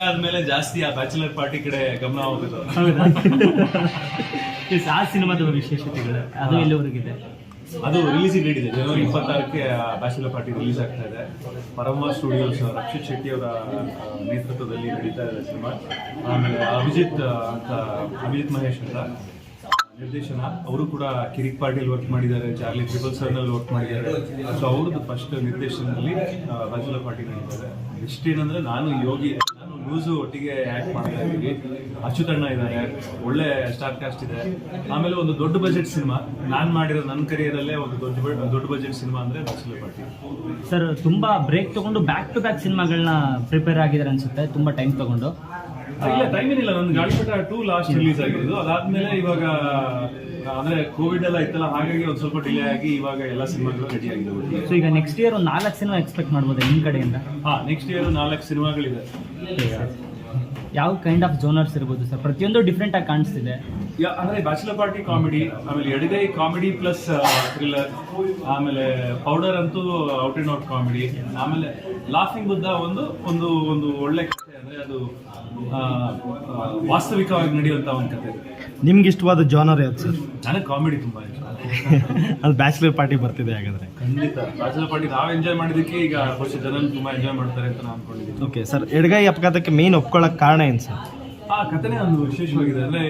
ಆದ್ಮೇಲೆ ಜಾಸ್ತಿ ಆ ಬ್ಯಾಚುಲರ್ ಪಾರ್ಟಿ ಕಡೆ ಗಮನ ಹೋಗುದು. ಹೌದಾ? ಎಸ್, ಆ ಸಿನಿಮಾದ ವಿಶೇಷತೆಗಳು ಅದು ಎಲ್ಲಿವರೆಗಿದೆ? ಅದು ರಿಲೀಸ್ ಡೇಟ್ ಇದೆ ಜನವರಿ ಇಪ್ಪತ್ತಾರಕ್ಕೆ ಬ್ಯಾಚುಲರ್ ಪಾರ್ಟಿ ರಿಲೀಸ್ ಆಗ್ತಾ ಇದೆ. ಪರಮ ಸ್ಟುಡಿಯೋಸ್ ರಕ್ಷಿತ್ ಶೆಟ್ಟಿ ಅವರ ಆ, ನೇತೃತ್ವದಲ್ಲಿ ನಡೀತಾ ಇದೆ ಸಿನಿಮಾ. ಆಮೇಲೆ ಅಭಿಜಿತ್ ಆ, ಅಂತ ಅಭಿಜಿತ್ ಮಹೇಶ್ ಅಂತ ನಿರ್ದೇಶನ. ಅವರು ಕೂಡ ಕಿರಿಕ್ ಪಾರ್ಟಿಯಲ್ಲಿ ವರ್ಕ್ ಮಾಡಿದ್ದಾರೆ ಚಾರ್ಲಿ ಟ್ರಿಬಲ್ ಸರ್ನಲ್ ವರ್ಕ್ ಮಾಡಿದ್ದಾರೆ. ಸೊ ಅವ್ರದ್ದು ಫಸ್ಟ್ ನಿರ್ದೇಶನದಲ್ಲಿ ಬ್ಯಾಚುಲರ್ ಪಾರ್ಟಿ ನಡೀತಾರೆ ಇಷ್ಟೇನಂದ್ರೆ ನಾನು ಯೋಗಿ ನ್ಯೂಸು ಒಟ್ಟಿಗೆ ಆ್ಯಕ್ಟ್ ಮಾಡ್ತಾ ಇದ್ದೀವಿ. ಅಚ್ಯುತಣ್ಣ ಇದ್ದಾರೆ. ಒಳ್ಳೆ ಸ್ಟಾರ್ ಕಾಸ್ಟ್ ಇದೆ. ಆಮೇಲೆ ಒಂದು ದೊಡ್ಡ ಬಜೆಟ್ ಸಿನಿಮಾ ನಾನು ಮಾಡಿರೋ ನನ್ನ ಕರಿಯರಲ್ಲೇ ಒಂದು ದೊಡ್ಡ ದೊಡ್ಡ ಬಜೆಟ್ ಸಿನಿಮಾ ಅಂದರೆ ಬ್ಯಾಚುಲರ್ ಪಾರ್ಟಿ. ಸರ್ ತುಂಬ ಬ್ರೇಕ್ ತೊಗೊಂಡು ಬ್ಯಾಕ್ ಟು ಬ್ಯಾಕ್ ಸಿನಿಮಾಗಳನ್ನ ಪ್ರಿಪೇರ್ ಆಗಿದ್ದಾರೆ ಅನಿಸುತ್ತೆ. ತುಂಬ ಟೈಮ್ ತಗೊಂಡು. ಇಲ್ಲ ಟೈಮ್ ಏನಿಲ್ಲ ನನ್ನ ಗಾಳಿಪಟ ಟೂ ಲಾಸ್ಟ್ ರಿಲೀಸ್ ಆಗಿರೋದು. ಅದಾದ್ಮೇಲೆ ಇವಾಗ ಅಂದ್ರೆ ಕೋವಿಡ್ ಎಲ್ಲ ಇತ್ತಲ್ಲ ಹಾಗಾಗಿ ಒಂದು ಸ್ವಲ್ಪ ಡಿಲೇ ಆಗಿ ಇವಾಗ ಎಲ್ಲ ಸಿನಿಮಾಗಳು ರೆಡಿ ಆಗಿದೆ ಸೊ ಈಗ ನೆಕ್ಸ್ಟ್ ಇಯರ್ ಒಂದು ನಾಲ್ಕು ಸಿನಿಮಾ ಎಕ್ಸ್ಪೆಕ್ಟ್ ಮಾಡ್ಬೋದು ನಿಮ್ಮ ಕಡೆಯಿಂದ? ಹಾ ನೆಕ್ಸ್ಟ್ ಇಯರ್ ನಾಲ್ಕು ಸಿನಿಮಾಗಳಿದೆ ಯಾವ ಕೈಂಡ್ ಆಫ್ ಜೋನರ್ಸ್ ಇರ್ಬೋದು ಸರ್ ಪ್ರತಿಯೊಂದು ಡಿಫ್ರೆಂಟ್ ಆಗಿ ಕಾಣಿಸ್ತಿದೆ. ಯಾ- ಅಂದ್ರೆ ಬ್ಯಾಚುಲರ್ ಪಾರ್ಟಿ ಕಾಮಿಡಿ ಆಮೇಲೆ ಎಡಗೈ ಕಾಮಿಡಿ ಪ್ಲಸ್ ಥ್ರಿಲ್ಲರ್ ಆಮೇಲೆ ಪೌಡರ್ ಅಂತೂ ಔಟ್ ಅಂಡ್ ಔಟ್ ಕಾಮಿಡಿ ಆಮೇಲೆ ಲಾಫಿಂಗ್ ಬುದ್ಧ ಒಂದು ಒಂದು ಒಂದು ಒಳ್ಳೆ ಕಥೆ ಅಂದ್ರೆ ಅದು ವಾಸ್ತವಿಕವಾಗಿ ನಡೆಯುವಂಥ ಒಂದು ಕಥೆ. ನಿಮ್ಗೆ ಇಷ್ಟವಾದ ಜಾನರ್ ಯಾವ್ದು ಸರ್? ನನಗೆ ಕಾಮಿಡಿ ತುಂಬಾ ಇಷ್ಟ. ಅದು ಬ್ಯಾಚುಲರ್ ಪಾರ್ಟಿ ಬರ್ತಿದೆ ಹಾಗಾದ್ರೆ. ಖಂಡಿತ. ಬ್ಯಾಚುಲರ್ ಪಾರ್ಟಿ ನಾವು ಎಂಜಾಯ್ ಮಾಡಿದಕ್ಕೆ ಈಗ ಖುಷಿ ಜನ ತುಂಬಾ ಎಂಜಾಯ್ ಮಾಡ್ತಾರೆ ಅಂತ ನಾನು ಅನ್ಕೊಂಡಿದ್ದೀನಿ. ಓಕೆ ಸರ್ ಎಡಗೈ ಅಪಘಾತಕ್ಕೆ ಮೇನ್ ಒಪ್ಕೊಳ್ಳೋಕೆ ಕಾರಣ ಏನು ಸರ್? ಆ ಕಥೆನೇ ಒಂದು ವಿಶೇಷವಾಗಿದೆ. ಅಂದ್ರೆ